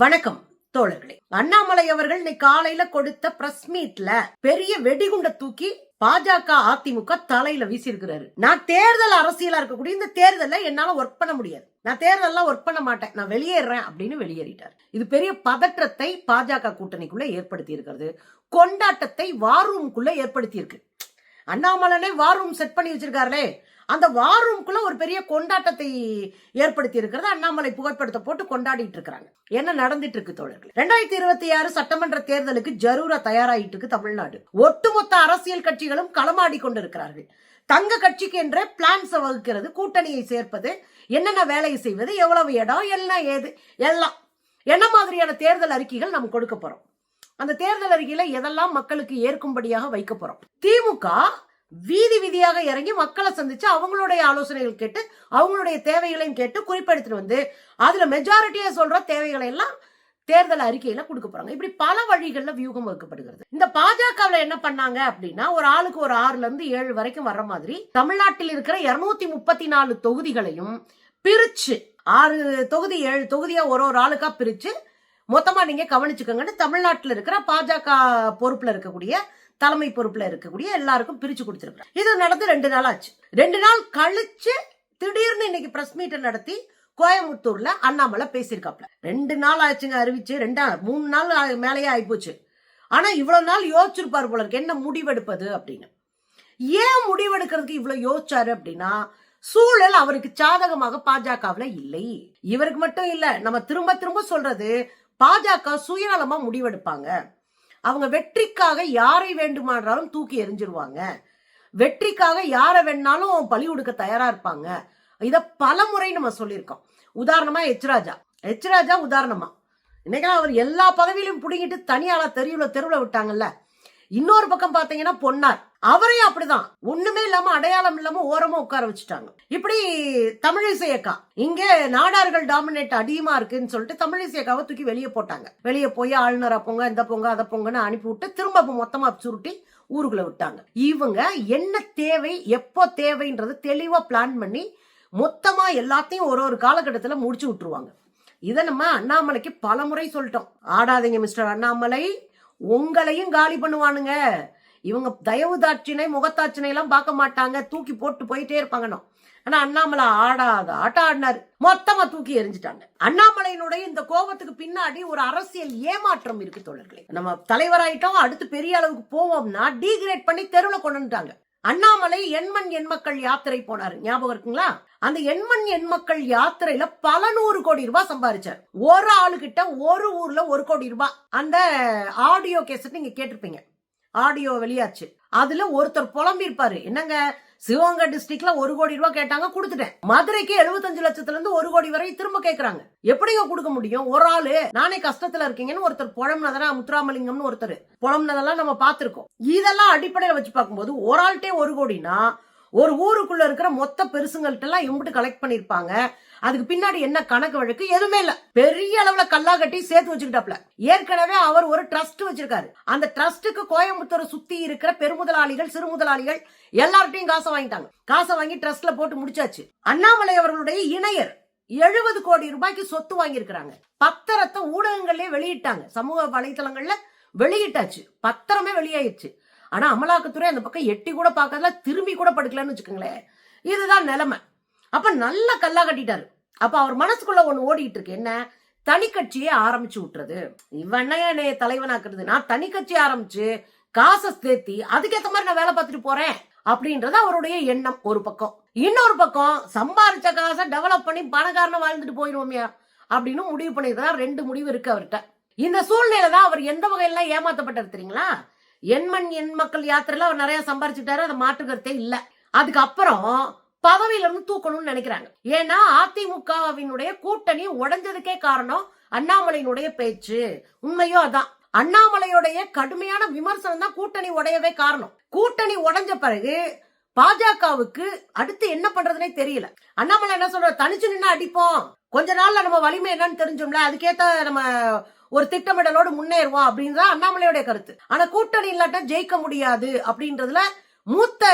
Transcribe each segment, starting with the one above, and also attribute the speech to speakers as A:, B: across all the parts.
A: வணக்கம் தோழர்களே. அண்ணாமலை அவர்கள் இன்னைக்கு காலையில கொடுத்த பிரஸ் மீட்ல பெரிய வெடிகுண்ட தூக்கி பாஜக அதிமுக தலையில வீசியிருக்கிறாரு. நான் தேர்தல் அரசியலா இருக்கக்கூடிய இந்த தேர்தல்ல என்னால ஒர்க் பண்ண முடியாது. நான் தேர்தல்லாம் ஒர்க் பண்ண மாட்டேன். நான் வெளியேறேன் அப்படின்னு வெளியேறிட்டார். இது பெரிய பதற்றத்தை பாஜக கூட்டணிக்குள்ள ஏற்படுத்தி இருக்கிறது கொண்டாட்டத்தை வார் ஏற்படுத்தி இருக்கு அண்ணாமலனே வார் ரூம் செட் பண்ணி வச்சிருக்காருலே. அந்த வார் ரூம்குள்ள ஒரு பெரிய கொண்டாட்டத்தை ஏற்படுத்தி இருக்கிறது அண்ணாமலை புகைப்படத்தை போட்டு கொண்டாடிட்டு இருக்கிறாங்க. என்ன நடந்துட்டு இருக்கு தோழர்கள்? ரெண்டாயிரத்தி இருபத்தி ஆறு சட்டமன்ற தேர்தலுக்கு ஜரூரா தயாராகிட்டு இருக்கு தமிழ்நாடு. ஒட்டுமொத்த அரசியல் கட்சிகளும் களமாடி கொண்டிருக்கிறார்கள். தங்க கட்சிக்கு என்ற பிளான்ஸ் வகுக்கிறது கூட்டணியை சேர்ப்பது என்னென்ன வேலையை செய்வது எவ்வளவு இடம் எல்லாம் ஏது எல்லாம். என்ன மாதிரியான தேர்தல் அறிக்கைகள் நம்ம கொடுக்க போறோம்? அந்த தேர்தல் அறிக்கையில எதெல்லாம் மக்களுக்கு ஏற்கும்படியாக வைக்க போறோம்? திமுக வீதி வீதியாக இறங்கி மக்களை சந்திச்சு அவங்களுடைய ஆலோசனைகள் கேட்டு அவங்களுடைய தேவைகளையும் கேட்டு குறிப்பெடுத்துட்டு வந்து அதுல மெஜாரிட்டியா சொல்ற தேவைகளை எல்லாம் தேர்தல் அறிக்கையில கொடுக்க போறாங்க. இப்படி பல வழிகள்ல வியூகம் வகுக்கப்படுகிறது. இந்த பாஜகவில் என்ன பண்ணாங்க அப்படின்னா ஒரு ஆளுக்கு ஒரு ஆறுல இருந்து ஏழு வரைக்கும் வர்ற மாதிரி தமிழ்நாட்டில் இருக்கிற இருநூத்தி முப்பத்தி நாலு தொகுதிகளையும் பிரிச்சு ஆறு தொகுதி ஏழு தொகுதியா ஒரு ஒரு ஆளுக்கா பிரிச்சு மொத்தமா நீங்க கவனிச்சுக்கோங்கன்னு தமிழ்நாட்டில் இருக்கிற பாஜக பொறுப்புல இருக்கக்கூடிய தலைமை பொறுப்புல இருக்கக்கூடிய எல்லாருக்கும் பிரிச்சு கொடுத்துருக்குறாங்க இது நடந்து ரெண்டு நாள் ஆச்சு. ரெண்டு நாள் கழிச்சு திடீர்னு இன்னைக்கு பிரஸ் மீட்டை நடத்தி கோயம்புத்தூர்ல அண்ணாமலை பேசியிருக்காப்ல ரெண்டு நாள் ஆச்சுங்க அறிவிச்சு ரெண்டா மூணு நாள் மேலேயே ஆயிப்போச்சு. ஆனா இவ்வளவு நாள் யோசிச்சிருப்பாரு போல இருக்கு. என்ன முடிவெடுப்பது அப்படின்னு. ஏன் முடிவெடுக்கிறதுக்கு இவ்வளவு யோசிச்சாரு அப்படின்னா சூழல் அவருக்கு சாதகமாக பாஜகவுல இல்லை. இவருக்கு மட்டும் இல்ல நம்ம திரும்ப திரும்ப சொல்றது பாஜக சுயநலமா முடிவெடுப்பாங்க. அவங்க வெற்றிக்காக யாரை வேண்டுமானாலும் தூக்கி எறிஞ்சிருவாங்க. வெற்றிக்காக யாரை வேணாலும் பழி கொடுக்க தயாரா இருப்பாங்க. இதை பல முறை நம்ம சொல்லியிருக்கோம். உதாரணமா எச்ராஜா எச்ராஜா உதாரணமா. இன்னைக்கெல்லாம் அவர் எல்லா பதவியிலும் பிடிங்கிட்டு தனியாளா தெருவில் தெருவில் விட்டாங்கல்ல. இன்னொரு பக்கம் பார்த்தீங்கன்னா பொன்னார். அவரையும் அப்படிதான். ஒண்ணுமே இல்லாம அடையாளம் இல்லாம ஓரமா உட்கார வச்சுட்டாங்க. இப்படி தமிழிசை அக்கா இங்க நாடார்கள் டாமினேட் அதிகமா இருக்குன்னு சொல்லிட்டு தமிழிசை அக்காவை தூக்கி வெளியே போட்டாங்க. வெளியே போய் ஆளுநரா போங்க இந்த போங்க அதை போங்கன்னு அனுப்பி விட்டு திரும்ப மொத்தமா சுருட்டி ஊருக்குள்ள விட்டாங்க. இவங்க என்ன தேவை எப்போ தேவைன்றது தெளிவா பிளான் பண்ணி மொத்தமா எல்லாத்தையும் ஒரு ஒரு காலகட்டத்துல முடிச்சு விட்டுருவாங்க. இதை நம்ம அண்ணாமலைக்கு பல முறை சொல்லிட்டோம். ஆடாதீங்க மிஸ்டர் அண்ணாமலை. உங்களையும் காலி பண்ணுவானுங்க. இவங்க தயவுதாட்சினை முகத்தாட்சினை எல்லாம் பார்க்க மாட்டாங்க. தூக்கி போட்டு போயிட்டே இருப்பாங்கன்னு ஆனா அண்ணாமலை ஆடாத ஆட்ட ஆடினாரு. மொத்தமா தூக்கி எரிஞ்சிட்டாங்க அண்ணாமலையினுடைய இந்த கோபத்துக்கு பின்னாடி ஒரு அரசியல் ஏமாற்றம் இருக்கு தோழர்களே. நம்ம தலைவராயிட்டோம் அடுத்து பெரிய அளவுக்கு போவோம்னா டீகிரேட் பண்ணி தெருவில் கொண்டு வந்துட்டாங்க. அண்ணாமலை எண்மண் எண்மக்கள் யாத்திரை போனாரு. ஞாபகம் இருக்குங்களா? அந்த எண்மண் எண்மக்கள் யாத்திரையில பல நூறு கோடி ரூபாய் சம்பாரிச்சார். ஒரு ஆளுகிட்ட ஒரு ஊர்ல ஒரு கோடி ரூபாய். அந்த ஆடியோ கேசட் நீங்க கேட்டிருப்பீங்க. ஆடியோ வெளியாச்சு. அதுல ஒருத்தர் புலம்பிருப்பாரு என்னங்க? சிவகங்கை டிஸ்ட்ரிக்ட்ல ஒரு கோடி ரூபாய் கேட்டாங்க கொடுத்துட்டேன். மதுரைக்கு 75 லட்சத்துல இருந்து ஒரு கோடி வரை திரும்ப கேக்குறாங்க. எப்படிங்க கொடுக்க முடியும்? ஒரு ஆளு நானே கஷ்டத்துல இருக்கீங்கன்னு ஒருத்தர் புலம்னதனா முத்துராமலிங்கம்னு ஒருத்தர். புலம்னதெல்லாம் நம்ம பார்த்திருக்கோம். இதெல்லாம் அடிப்படையில வச்சு பார்க்கும்போது ஒரு ஆள்கிட்டே ஒரு கோடினா ஒரு ஊருக்குள்ள இருக்கிற மொத்த பெருசுங்கள்ட்ட எல்லாம் எம்பிட்டு கலெக்ட் பண்ணிருப்பாங்க அதுக்கு பின்னாடி என்ன கணக்கு வழக்கு? எதுவுமே இல்ல. பெரிய அளவுல கல்லா கட்டி சேர்த்து வச்சுக்கிட்டாப்ல ஏற்கனவே அவர் ஒரு ட்ரஸ்ட் வச்சிருக்காரு. அந்த ட்ரஸ்ட்டுக்கு கோயம்புத்தூரை சுத்தி இருக்கிற பெருமுதலாளிகள் சிறு முதலாளிகள் எல்லார்ட்டையும் காசை வாங்கிட்டாங்க. காசை வாங்கி ட்ரஸ்ட்ல போட்டு முடிச்சாச்சு. அண்ணாமலை அவர்களுடைய இணையர் எழுபது கோடி ரூபாய்க்கு சொத்து வாங்கியிருக்கிறாங்க. பத்திரத்தை ஊடகங்கள்லயே வெளியிட்டாங்க. சமூக வலைதளங்கள்ல வெளியிட்டாச்சு. பத்திரமே வெளியாயிடுச்சு ஆனா அமலாக்கத்துறை அந்த பக்கம் எட்டி கூட பார்க்கறதுல திரும்பி கூட படுக்கலன்னு வச்சுக்கோங்களேன். இதுதான் நிலைமை. அப்ப நல்லா கல்லா கட்டிட்டாரு. அப்ப அவர் மனசுக்குள்ள ஒண்ணு ஓடிட்டு இருக்கு. என்ன? தனி கட்சியை ஆரம்பிச்சு விட்டுறது. இவன் என்னைய தலைவனாக்குறது? நான் தனி கட்சி ஆரம்பிச்சு காசை சேர்த்தி அதுக்கேத்த மாதிரி நான் வேலை பார்த்துட்டு போறேன் அப்படின்றது அவருடைய எண்ணம் ஒரு பக்கம். இன்னொரு பக்கம் சம்பாரிச்ச காசை டெவலப் பண்ணி பணக்காரன வாழ்ந்துட்டு போயிருவோமியா அப்படின்னு முடிவு பண்ணிருக்கிறார் ரெண்டு முடிவு இருக்கு அவர்கிட்ட. இந்த சூழ்நிலை தான் அவர் எந்த வகையெல்லாம் ஏமாத்தப்பட்டார் தெரியுங்களா? எண்மண் எண் மக்கள் யாத்திரையில அவர் நிறைய சம்பாரிச்சுட்டாரு. அதை மாற்றுக்கிறதே இல்ல. அதுக்கப்புறம் பதவியில இருந்து தூக்கணும்னு நினைக்கிறாங்க. ஏன்னா அதிமுகவினுடைய கூட்டணி உடைஞ்சதுக்கே காரணம் அண்ணாமலையினுடைய பேச்சு. உண்மையோ அதான். அண்ணாமலையுடைய கடுமையான விமர்சனம் தான் கூட்டணி உடையவே காரணம். கூட்டணி உடைஞ்ச பிறகு பாஜகவுக்கு அடுத்து என்ன பண்றதுனே தெரியல. அண்ணாமலை என்ன சொல்ற தனிச்சு நின்று அடிப்போம். கொஞ்ச நாள்ல நம்ம வலிமை என்னன்னு தெரிஞ்சோம்ல. அதுக்கேத்த நம்ம ஒரு திட்டமிடலோடு முன்னேறுவோம். அப்படின்றத அண்ணாமலையுடைய கருத்து. ஆனா கூட்டணி இல்லாட்ட ஜெயிக்க முடியாது அப்படின்றதுல மூத்த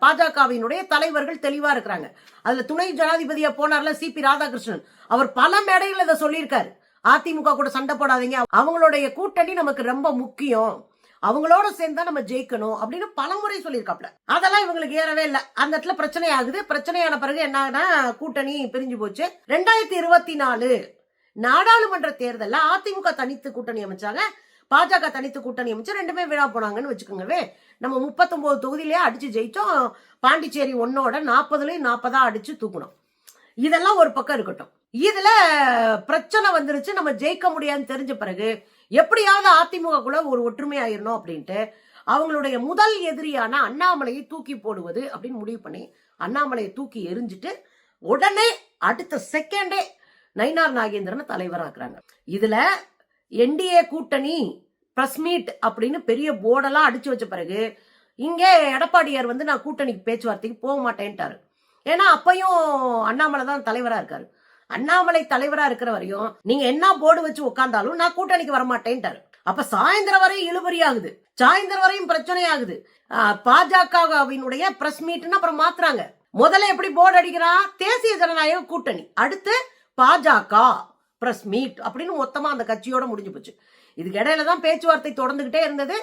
A: பாஜகவினுடைய தலைவர்கள் தெளிவா இருக்கிறாங்க. அதுல துணை ஜனாதிபதியா போனார்ல சி பி ராதாகிருஷ்ணன். அவர் பல மேடைகள் இதை சொல்லியிருக்காரு. அதிமுக கூட சண்டை போடாதீங்க. அவங்களுடைய கூட்டணி நமக்கு ரொம்ப முக்கியம். அவங்களோட சேர்ந்தா நம்ம ஜெயிக்கணும் அப்படின்னு பலமுறை சொல்லியிருக்காப்ல அதெல்லாம் இவங்களுக்கு ஏறவே இல்லை. அந்த இடத்துல பிரச்சனை ஆகுது. பிரச்சனையான பிறகு என்ன கூட்டணி பிரிஞ்சு போச்சு. ரெண்டாயிரத்தி இருபத்தி நாலு நாடாளுமன்ற தேர்தலில் அதிமுக தனித்து கூட்டணி அமைச்சாங்க. பாஜக தனித்து கூட்டணி அமைச்சு ரெண்டுமே விழா போனாங்கன்னு வச்சுக்கோங்கவே நம்ம முப்பத்தொம்போது தொகுதியிலேயே அடிச்சு ஜெயிச்சோம் பாண்டிச்சேரி ஒன்னோட நாற்பதுலேயும் நாற்பதா அடிச்சு தூக்கணும் இதெல்லாம் ஒரு பக்கம் இருக்கட்டும். இதுல பிரச்சனை வந்துருச்சு. நம்ம ஜெயிக்க முடியாதுன்னு தெரிஞ்ச பிறகு எப்படியாவது அதிமுக அதிமுகக்குள்ள ஒரு ஒற்றுமை ஆயிரணும் அப்படின்ட்டு அவங்களுடைய முதல் எதிரியான அண்ணாமலையை தூக்கி போடுவது அப்படின்னு முடிவு பண்ணி அண்ணாமலையை தூக்கி எரிஞ்சிட்டு உடனே அடுத்த செகண்டே நயினார் நாகேந்திரனை தலைவராக்குறாங்க. இதுல என்டிஏ கூட்டணி பிரஸ் மீட் அப்படின்னு பெரிய போர்டெல்லாம் அடிச்சு வச்ச பிறகு இங்கே எடப்பாடியார் வந்து நான் கூட்டணிக்கு பேச்சுவார்த்தைக்கு போக மாட்டேன்ட்டாரு. ஏன்னா அப்பையும் அண்ணாமலை தான் தலைவராக இருக்காரு. அண்ணாமலை தலைவராக இருக்கிற வரையும் நீங்க என்ன போர்டு வச்சு உட்காந்தாலும் நான் கூட்டணிக்கு வரமாட்டேன்ட்டாரு. அப்ப சாயந்தரம் வரையும் இழுபறி ஆகுது. சாயந்தரம் வரையும் பிரச்சனை ஆகுது. பாஜகவினுடைய பிரஸ் மீட்னு அப்புறம் மாத்துறாங்க. முதல்ல எப்படி போர்டு அடிக்கிறான் தேசிய ஜனநாயக கூட்டணி. அடுத்து பாஜக. பிரஸ் மீட் அப்படின்னு மொத்தமாக அந்த கட்சியோட முடிஞ்சு போச்சு. இதுக்கு இடையில தான் பேச்சுவார்த்தை தொடர்ந்துக்கிட்டே இருந்தது.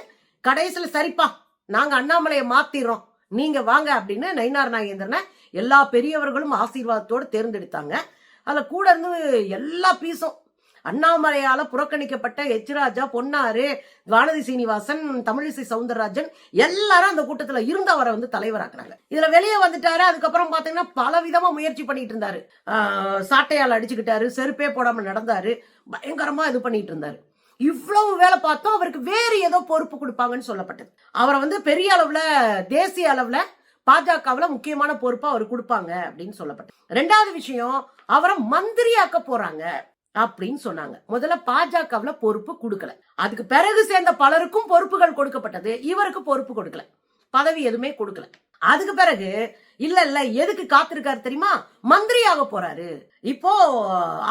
A: கடைசியில் சரிப்பா நாங்கள் அண்ணாமலையை மாத்திடுறோம். நீங்கள் வாங்க அப்படின்னு நயினார் நாகேந்திரனை எல்லா பெரியவர்களும் ஆசீர்வாதத்தோடு தேர்ந்தெடுத்தாங்க. அதில் கூட இருந்து எல்லா பீஸும் அண்ணாமலையால புறக்கணிக்கப்பட்ட எச்ராஜா பொன்னாரு வானதி சீனிவாசன் தமிழிசை சவுந்தரராஜன் எல்லாரும் அந்த கூட்டத்துல இருந்து அவரை வந்து தலைவராக்குறாங்க இதுல வெளியே வந்துட்டாரு. அதுக்கப்புறம் பாத்தீங்கன்னா பல விதமா முயற்சி பண்ணிட்டு இருந்தாரு. சாட்டையால் அடிச்சுக்கிட்டாரு. செருப்பே போடாம நடந்தாரு. பயங்கரமா இது பண்ணிட்டு இருந்தாரு. இவ்வளவு வேலை பார்த்தோம். அவருக்கு வேறு ஏதோ பொறுப்பு கொடுப்பாங்கன்னு சொல்லப்பட்டது. அவரை வந்து பெரிய அளவுல தேசிய அளவுல பாஜகவுல முக்கியமான பொறுப்பா அவர் கொடுப்பாங்க அப்படின்னு சொல்லப்பட்டது. ரெண்டாவது விஷயம் அவரை மந்திரியாக்க போறாங்க. அப்படின்னு சொன்னாங்க. முதல்ல பாஜகவுல பொறுப்பு கொடுக்கல. அதுக்கு பிறகு சேர்ந்த பலருக்கும் பொறுப்புகள் கொடுக்கப்பட்டது. இவருக்கு பொறுப்பு கொடுக்கல. பதவி எதுவுமே கொடுக்கல. அதுக்கு பிறகு இல்ல இல்ல எதுக்கு காத்திருக்காரு தெரியுமா? மந்திரியாக போறாரு. இப்போ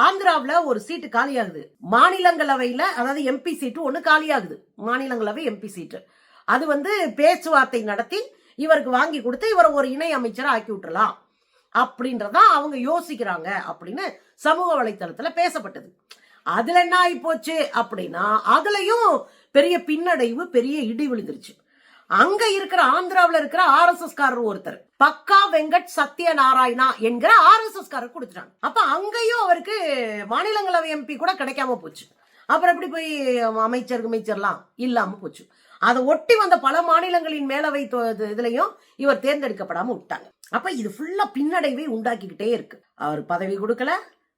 A: ஆந்திராவில ஒரு சீட்டு காலியாகுது. மாநிலங்களவையில அதாவது எம்பி சீட்டு ஒண்ணு காலியாகுது. மாநிலங்களவை எம்பி சீட்டு. அது வந்து பேச்சுவார்த்தை நடத்தி இவருக்கு வாங்கி கொடுத்து இவரை ஒரு இணை அமைச்சரை ஆக்கி விட்டுலாம் அப்படின்றதான் அவங்க யோசிக்கிறாங்க அப்படின்னு சமூக வலைத்தளத்துல பேசப்பட்டது. அதுல என்ன ஆயிப்போச்சு அப்படின்னா அதுலயும் பெரிய பின்னடைவு பெரிய இடி விழுந்துருச்சு. அங்க இருக்கிற ஆந்திராவில் இருக்கிற ஆர் எஸ் எஸ் காரர் ஒருத்தர் பக்கா வெங்கட் சத்யநாராயணா என்கிற ஆர் எஸ் எஸ் காரர் கொடுத்துட்டாங்க. அப்ப அங்கேயும் அவருக்கு மாநிலங்களவை எம்பி கூட கிடைக்காம போச்சு. அப்புறம் எப்படி போய் அமைச்சர் அமைச்சர்லாம் இல்லாம போச்சு. அதை ஒட்டி வந்த பல மாநிலங்களின் மேலவை இதுலயும் இவர் தேர்ந்தெடுக்கப்படாம விட்டாங்க. அப்ப இது ஃபுல்லா பின்னடைவை உண்டாக்கிக்கிட்டே இருக்கு. அவர் பதவி கொடுக்கல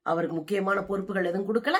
A: அவருக்கு முக்கியமான பொறுப்புகள் எதுவும் கொடுக்கல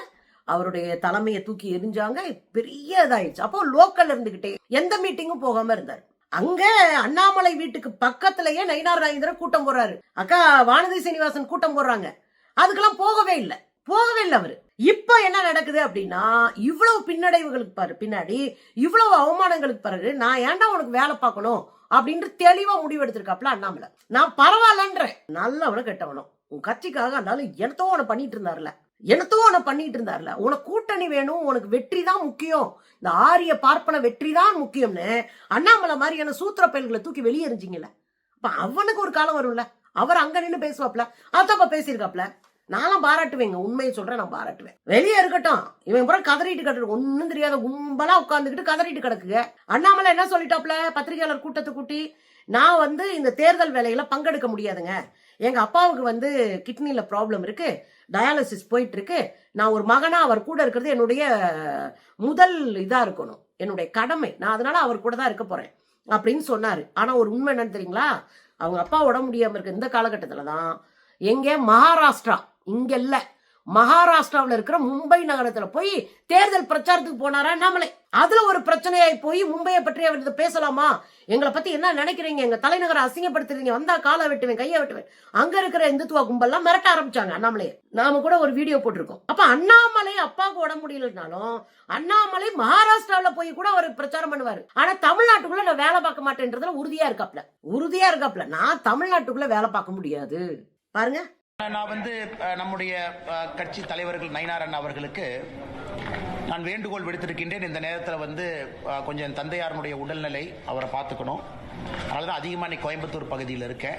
A: அவருடைய தலைமையை தூக்கி எரிஞ்சாங்க பெரிய இதாயிடுச்சு. அப்போ லோக்கல் இருந்துகிட்டே எந்த மீட்டிங்கும் போகாம இருந்தார். அங்க அண்ணாமலை வீட்டுக்கு பக்கத்திலேயே நயினார் ராஜேந்திரன் கூட்டம் போடுறாரு அக்கா வானதி சீனிவாசன் கூட்டம் போடுறாங்க. அதுக்கெல்லாம் போகவே இல்லை. போகவே இல்லை அவரு. இப்ப என்ன நடக்குது அப்படின்னா இவ்வளவு பின்னடைவுகளுக்கு பாரு பின்னாடி இவ்வளவு அவமானங்களுக்கு பிறகு நான் ஏன்டா உனக்கு வேலை பார்க்கணும்? அப்படின்ட்டு தெளிவா முடிவெடுத்திருக்காப்ல அண்ணாமலை. நான் பரவாயில்லன்றேன் நல்லவனும் கெட்டவனும். உன் கட்சிக்காக இருந்தாலும் எனத்தோ உன பண்ணிட்டு இருந்தாருல. எனத்தோ உன பண்ணிட்டு இருந்தாருல. உனக்கு கூட்டணி வேணும் உனக்கு வெற்றி தான் முக்கியம். இந்த ஆரிய பார்ப்பன வெற்றி தான் முக்கியம்னு அண்ணாமலை மாதிரியான சூத்திர பயல்களை தூக்கி வெளியேறிஞ்சிங்கல்ல அப்ப அவனுக்கு ஒரு காலம் வரும்ல. அவர் அங்க நின்னு பேசுவாப்ல. அதப்ப பேசியிருக்காப்ல. நானும் பாராட்டுவேங்க. உண்மையை சொல்கிறேன் நான் பாராட்டுவேன். வெளியே இருக்கட்டும். இவன் பூரா கதறிட்டு கட்டுறது ஒன்றும் தெரியாத கும்பலாக உட்காந்துக்கிட்டு கதறிட்டு கிடக்குங்க. அண்ணாமலை என்ன சொல்லிட்டாப்ல பத்திரிகையாளர் கூட்டத்தை கூட்டி நான் வந்து இந்த தேர்தல் வேலையில் பங்கெடுக்க முடியாதுங்க. எங்கள் அப்பாவுக்கு வந்து கிட்னியில் ப்ராப்ளம் இருக்குது டயாலிசிஸ் போயிட்டுருக்கு. நான் ஒரு மகனாக அவர் கூட இருக்கிறது என்னுடைய முதல் இதாக இருக்கணும். என்னுடைய கடமை. நான் அதனால் அவர் கூட தான் இருக்க போகிறேன் அப்படின்னு சொன்னார். ஆனால் ஒரு உண்மை என்னன்னு தெரியுங்களா? அவங்க அப்பா உடம்பு முடியாமல் இருக்க இந்த காலகட்டத்தில் தான் எங்கே மகாராஷ்டிரா இங்க இல்ல மகாராஷ்டிராவுல இருக்கிற மும்பை நகரத்துல போய் தேர்தல் பிரச்சாரத்துக்கு போனாரா நாமளே அதுல ஒரு பிரச்சனையாய் போய் மும்பையை பற்றி அவர் இதை பேசலாமா? எங்களை பத்தி என்ன நினைக்கிறீங்க? எங்க தலைநகரை அசிங்கப்படுத்துறீங்க. வந்தா காலை வெட்டுவேன் கையை வெட்டுவேன். அங்க இருக்கிற இந்துத்துவ கும்பல்லாம் மிரட்ட ஆரம்பிச்சாங்க அண்ணாமலையை. நாம கூட ஒரு வீடியோ போட்டிருக்கோம். அப்ப அண்ணாமலை அப்பாவுக்கு உடம்பு முடியலனாலும் அண்ணாமலை மகாராஷ்டிராவுல போய் கூட அவர் பிரச்சாரம் பண்ணுவாரு. ஆனா தமிழ்நாட்டுக்குள்ள நான் வேலை பார்க்க மாட்டேன்றதுல உறுதியா இருக்காப்ல. உறுதியா இருக்காப்ல. நான் தமிழ்நாட்டுக்குள்ள வேலை பார்க்க முடியாது. பாருங்க.
B: நான் வந்து நம்முடைய கட்சி தலைவர்கள் நயினாரன் அவர்களுக்கு நான் வேண்டுகோள் விடுத்திருக்கின்றேன். இந்த நேரத்தில் வந்து கொஞ்சம் என் தந்தையாரனுடைய உடல்நிலை அவரை பார்த்துக்கணும். அதனால தான் அதிகமாக இன்னைக்கு கோயம்புத்தூர் பகுதியில் இருக்கேன்.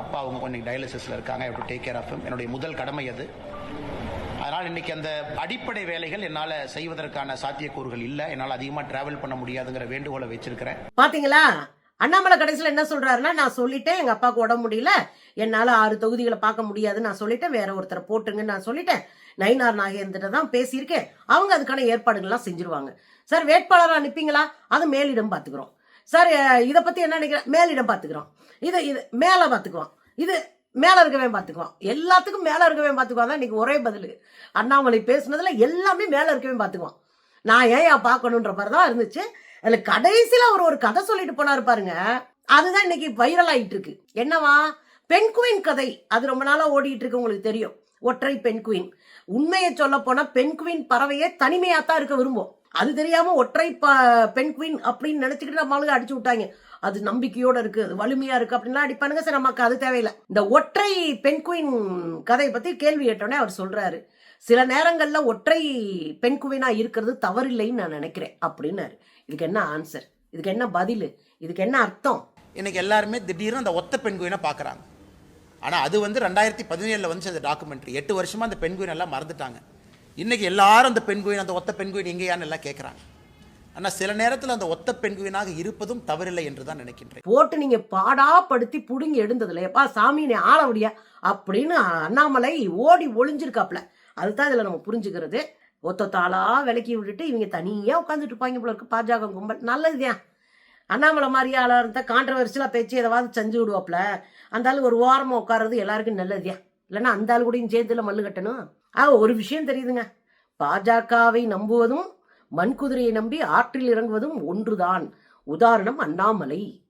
B: அப்பா அவங்க கொஞ்சம் டயாலிசிஸில் இருக்காங்க. I do take care of என்னுடைய முதல் கடமை அது. அதனால் இன்னைக்கு அந்த அடிப்படை வேலைகள் என்னால் செய்வதற்கான சாத்தியக்கூறுகள் இல்லை. என்னால் அதிகமாக டிராவல் பண்ண முடியாதுங்கிற வேண்டுகோளை வச்சிருக்கிறேன்.
A: பார்த்தீங்களா அண்ணாமலை கடைசியில் என்ன சொல்றாருன்னா நான் சொல்லிட்டேன் எங்க அப்பாவுக்கு உடம்பு முடியல. என்னால ஆறு தொகுதிகளை பார்க்க முடியாதுன்னு நான் சொல்லிட்டேன். வேற ஒருத்தரை போட்டுங்கன்னு நான் சொல்லிட்டேன். நயினார் நாகேந்திர தான் பேசியிருக்கேன். அவங்க அதுக்கான ஏற்பாடுகள்லாம் செஞ்சிருவாங்க. சார் வேட்பாளர் அனுப்பிங்களா அது மேலிடம் பார்த்துக்கிறோம். சார் இதை பத்தி என்ன நினைக்கிறேன் மேலிடம் பார்த்துக்கிறோம். இது இது மேலே பார்த்துக்குவோம் இது மேல இருக்கவே பார்த்துக்குவோம் எல்லாத்துக்கும் மேல இருக்கவே பார்த்துக்குவோம் தான் இன்னைக்கு ஒரே பதில். அண்ணாமலை பேசுனதுல எல்லாமே மேல இருக்கவே பார்த்துக்குவோம் நான் ஏன் பார்க்கணுன்ற மாதிரி தான் இருந்துச்சு. அதுல கடைசியில அவர் ஒரு கதை சொல்லிட்டு போனாரு பாருங்க. அதுதான் இன்னைக்கு வைரல் ஆயிட்டு இருக்கு. என்னவா? பெண்குயின் கதை. அது ரொம்ப நாளா ஓடிட்டு இருக்கு உங்களுக்கு தெரியும். ஒற்றை பெண்குயின் உண்மையை சொல்ல போனா பெண்குயின் பறவையே தனிமையா தான் இருக்க விரும்பும். அது தெரியாம ஒற்றை ப- அப்படின்னு நினைச்சுக்கிட்டு நம்மளுக்கு அடிச்சு விட்டாங்க. அது நம்பிக்கையோட இருக்கு அது வலிமையா இருக்கு அப்படின்லாம் அடிப்பானுங்க. சரி நமக்கு அது தேவையில்லை. இந்த ஒற்றை பெண்குயின் கதையை பத்தி கேள்வி கேட்டோடனே அவர் சொல்றாரு. சில நேரங்களில் ஒற்றை பெண் குவினா இருக்கிறது தவறில்லைன்னு நான் நினைக்கிறேன் அப்படின்னாரு. இதுக்கு என்ன ஆன்சர் இதுக்கு என்ன பதில்? இதுக்கு என்ன அர்த்தம்?
B: இன்னைக்கு எல்லாருமே திடீர்னு அந்த ஒத்த பெண்குயினை பார்க்குறாங்க. ஆனால் அது வந்து ரெண்டாயிரத்தி பதினேழில் வந்துச்சு அந்த டாக்குமெண்ட்ரி எட்டு வருஷமாக அந்த பெண்குயின் எல்லாம் மறந்துட்டாங்க. இன்னைக்கு எல்லாரும் அந்த பெண்குயின் அந்த ஒத்த பெண்குயின் எங்கேயான்னு எல்லாம் கேட்குறாங்க ஆனால் சில நேரத்தில் அந்த ஒத்த பெண்குயினாக இருப்பதும் தவறில்லை என்று தான் நினைக்கின்றேன்.
A: போட்டு நீங்க பாடாப்படுத்தி புடுங்கி எடுந்ததுல எப்பா சாமி நீ ஆளவுடியா அப்படின்னு அண்ணாமலை ஓடி ஒளிஞ்சிருக்காப்ல அதுதான் இதுல நம்ம புரிஞ்சுக்கிறது. ஒத்த தாளா விலக்கி விட்டுட்டு இவங்க தனியாக உட்காந்துட்டு இருப்பாங்க போல இருக்கு. பாஜக கும்பல். நல்லதுதான் அண்ணாமலை மாதிரி இருந்தால் இருந்தா பேச்சு எதாவது செஞ்சு விடுவாப்ல. அந்த ஒரு ஓரமாக உட்கார்றது எல்லாருக்கும் நல்லதுதான் இல்லைன்னா அந்த ஆள் கூடயும் சேர்த்துல மல்லு கட்டணும். ஆ ஒரு விஷயம் தெரியுதுங்க. பாஜகவை நம்புவதும் மண்குதிரையை நம்பி ஆற்றில் இறங்குவதும் ஒன்றுதான். உதாரணம் அண்ணாமலை.